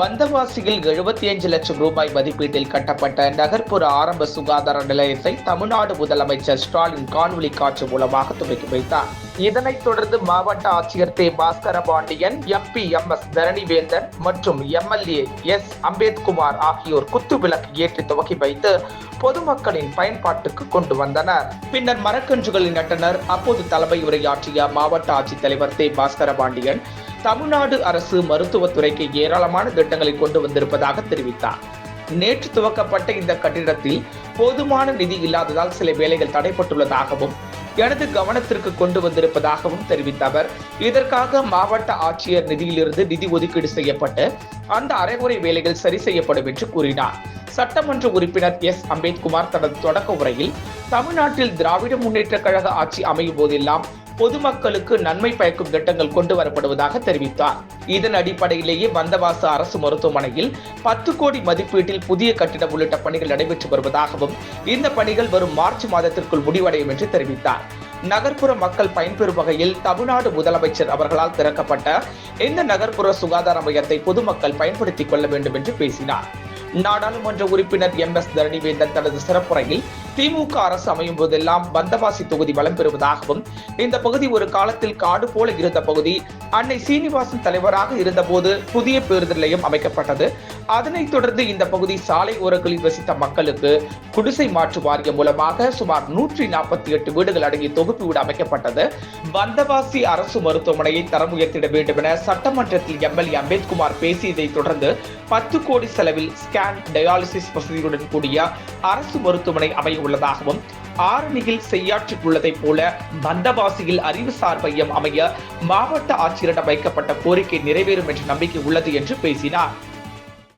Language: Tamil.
வந்தவாசியில் எழுபத்தி அஞ்சு லட்சம் ரூபாய் மதிப்பீட்டில் கட்டப்பட்ட நகர்ப்புற ஆரம்ப சுகாதார நிலையத்தை தமிழ்நாடு முதலமைச்சர் ஸ்டாலின் காணொலி காட்சி மூலமாக துவக்கி வைத்தார். இதனைத் தொடர்ந்து மாவட்ட ஆட்சியர் தே. Bhaskara Pandian MP M. S. Dharanivendhan மற்றும் எம்எல்ஏ எஸ். அம்பேத்குமார் ஆகியோர் குத்து விளக்கு ஏற்றி துவக்கி வைத்து பொதுமக்களின் பயன்பாட்டுக்கு கொண்டு வந்தனர். பின்னர் மரக்கன்றுகளை நட்டனர். அப்போது தலைமை உரையாற்றிய மாவட்ட ஆட்சித்தலைவர் தே. பாஸ்கர பாண்டியன் தமிழ்நாடு அரசு மருத்துவத்துறைக்கு ஏராளமான திட்டங்களை கொண்டு வந்திருப்பதாக தெரிவித்தார். நேற்று துவக்கப்பட்ட இந்த கட்டிடத்தில் போதுமான நிதி இல்லாததால் சில வேலைகள் தடைப்பட்டுள்ளதாகவும் எனது கவனத்திற்கு கொண்டு வந்திருப்பதாகவும் தெரிவித்த அவர் இதற்காக மாவட்ட ஆட்சியர் நிதியிலிருந்து நிதி ஒதுக்கீடு செய்யப்பட்டு அந்த அரைகுறை வேலைகள் சரி செய்யப்படும் என்று கூறினார். சட்டமன்ற உறுப்பினர் எஸ். அம்பேத்குமார் தனது தொடக்க உரையில் தமிழ்நாட்டில் திராவிட முன்னேற்ற கழக ஆட்சி அமையும் போதெல்லாம் பொதுமக்களுக்கு நன்மை பயக்கும் திட்டங்கள் கொண்டு வரப்படுவதாக தெரிவித்தார். இதன் அடிப்படையிலேயே வந்தவாசு அரசு மருத்துவமனையில் பத்து கோடி மதிப்பீட்டில் புதிய கட்டிடம் உள்ளிட்ட பணிகள் நடைபெற்று வருவதாகவும் இந்த பணிகள் வரும் மார்ச் மாதத்திற்குள் முடிவடையும் என்று தெரிவித்தார். நகர்ப்புற மக்கள் பயன்பெறும் வகையில் தமிழ்நாடு முதலமைச்சர் அவர்களால் திறக்கப்பட்ட இந்த நகர்ப்புற சுகாதார மையத்தை பொதுமக்கள் பயன்படுத்திக் கொள்ள வேண்டும் என்று பேசினார். நாடாளுமன்ற உறுப்பினர் எம் எஸ் தரணிவேந்தன் தனது சிறப்புரையில் திமுக அரசு அமையும் போதெல்லாம் பந்தவாசி தொகுதி வளம் பெறுவதாகவும் இந்த பகுதி ஒரு காலத்தில் காடு போல இருந்த பகுதி அன்னை சீனிவாசன் தலைவராக இருந்தபோது புதிய பேருந்து நிலையம் அமைக்கப்பட்டது. அதனைத் தொடர்ந்து இந்த பகுதி சாலை ஓரங்களில் வசித்த மக்களுக்கு குடிசை மாற்று வாரியம் மூலமாக சுமார் நூற்றி நாற்பத்தி எட்டு வீடுகள் அடங்கிய தொகுப்பு வீடு அமைக்கப்பட்டது. வந்தவாசி அரசு மருத்துவமனையை தரம் உயர்த்திட வேண்டும் என சட்டமன்றத்தில் எம்எல்ஏ அம்பேத்குமார் பேசியதை தொடர்ந்து பத்து கோடி செலவில் ஸ்கேன் டயாலிசிஸ் வசதியுடன் கூடிய அரசு மருத்துவமனை அமைய உள்ளதாகவும் ஆரணியில் செய்யாற்றியுள்ளதைப் போல பந்தவாசியில் அறிவுசார் மையம் அமைய மாவட்ட ஆட்சியரிடம் வைக்கப்பட்ட கோரிக்கை நிறைவேறும் என்ற நம்பிக்கை உள்ளது என்று பேசினார்.